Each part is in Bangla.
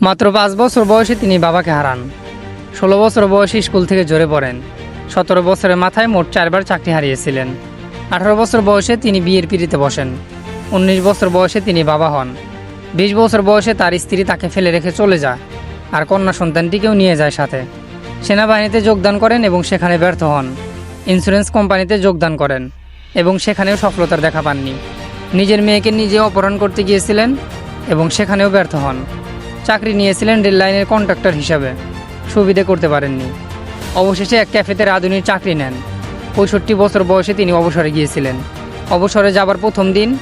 মাত্র পাঁচ বছর বয়সে তিনি বাবাকে হারান। ষোলো বছর বয়সে স্কুল থেকে জড়ে পড়েন। সতেরো বছরের মাথায় মোট চারবার চাকরি হারিয়েছিলেন। আঠারো বছর বয়সে তিনি বিয়ের পিড়িতে বসেন। উনিশ বছর বয়সে তিনি বাবা হন। বিশ বছর বয়সে তার স্ত্রী তাকে ফেলে রেখে চলে যায় আর কন্যা সন্তানটিকেও নিয়ে যায় সাথে। সেনাবাহিনীতে যোগদান করেন এবং সেখানে ব্যর্থ হন। ইন্স্যুরেন্স কোম্পানিতে যোগদান করেন এবং সেখানেও সফলতার দেখা পাননি। নিজের মেয়েকে নিজে অপহরণ করতে গিয়েছিলেন এবং সেখানেও ব্যর্থ হন। চাকরি নিয়েছিলেন রেল লাইনের কন্ট্রাক্টর হিসাবে। সুবিধে করতে পারেননি। অবশেষে এক ক্যাফেতে রাঁধুনির চাকরি নেন। পঁয়ষট্টি বছর বয়সে তিনি অবসরে গিয়েছিলেন। অবসরে যাবার প্রথম দিন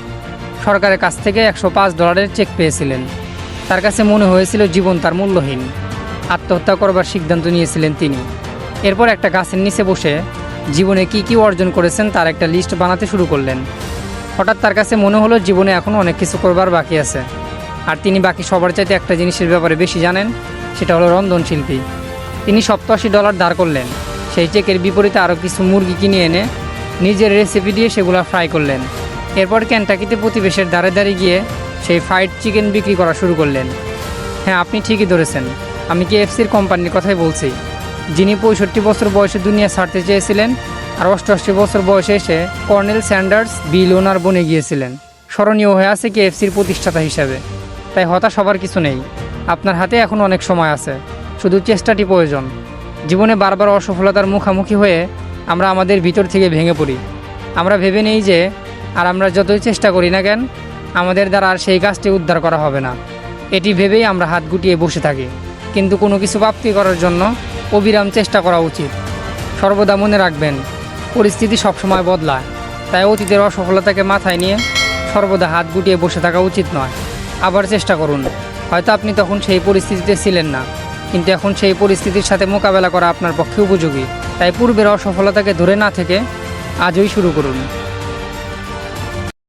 সরকারের কাছ থেকে একশো পাঁচ ডলারের চেক পেয়েছিলেন। তার কাছে মনে হয়েছিল জীবন তার মূল্যহীন। আত্মহত্যা করবার সিদ্ধান্ত নিয়েছিলেন তিনি। এরপর একটা গাছের নিচে বসে জীবনে কি কি অর্জন করেছেন তার একটা লিস্ট বানাতে শুরু করলেন। হঠাৎ তার কাছে মনে হলো, জীবনে এখনও অনেক কিছু করবার বাকি আছে। তিনি বাকি সবার চাইতে একটা জিনিসের ব্যাপারে বেশি জানেন, সেটা হলো রন্ধনশিল্পী তিনি সপ্তাশি ডলার দাঁড় করলেন। সেই চেকের বিপরীতে আরও কিছু মুরগি কিনে এনে নিজের রেসিপি দিয়ে সেগুলো ফ্রাই করলেন। এরপর ক্যান্টাকিতে প্রতিবেশের দ্বারে দ্বারে গিয়ে সেই ফ্রাইড চিকেন বিক্রি করা শুরু করলেন। হ্যাঁ আপনি ঠিকই ধরেছেন। আমি কেএফসির কোম্পানির কথাই বলছি। যিনি পঁয়ষট্টি বছর বয়সে দুনিয়া ছাড়তে চেয়েছিলেন আর অষ্টআশি বছর বয়সে এসে কর্নেল স্যান্ডার্স বিল ওনার বনে গিয়েছিলেন। স্মরণীয় হয়ে আছে কি এফসির প্রতিষ্ঠাতা হিসাবে। তাই হতাশ হবার কিছু নেই। আপনার হাতে এখন অনেক সময় আছে। শুধু চেষ্টাটি প্রয়োজন। জীবনে বারবার অসফলতার মুখোমুখি হয়ে আমরা আমাদের ভিতর থেকে ভেঙে পড়ি। আমরা ভেবে নেই যে, আর আমরা যতই চেষ্টা করি না কেন, আমাদের দ্বারা আর সেই কাজটি উদ্ধার করা হবে না। এটি ভেবেই আমরা হাত গুটিয়ে বসে থাকি। কিন্তু কোনো কিছু প্রাপ্তি করার জন্য অবিরাম চেষ্টা করা উচিত। সর্বদা মনে রাখবেন, পরিস্থিতি সবসময় বদলায়। তাই অতীতের অসফলতাকে মাথায় নিয়ে সর্বদা হাত গুটিয়ে বসে থাকা উচিত নয়। আবার চেষ্টা করুন। হয়তো আপনি তখন সেই পরিস্থিতিতে ছিলেন না। কিন্তু এখন সেই পরিস্থিতির সাথে মোকাবেলা করা আপনার পক্ষে উপযোগী। তাই পূর্বের অসফলতাকে ধরে না থেকে আজই শুরু করুন।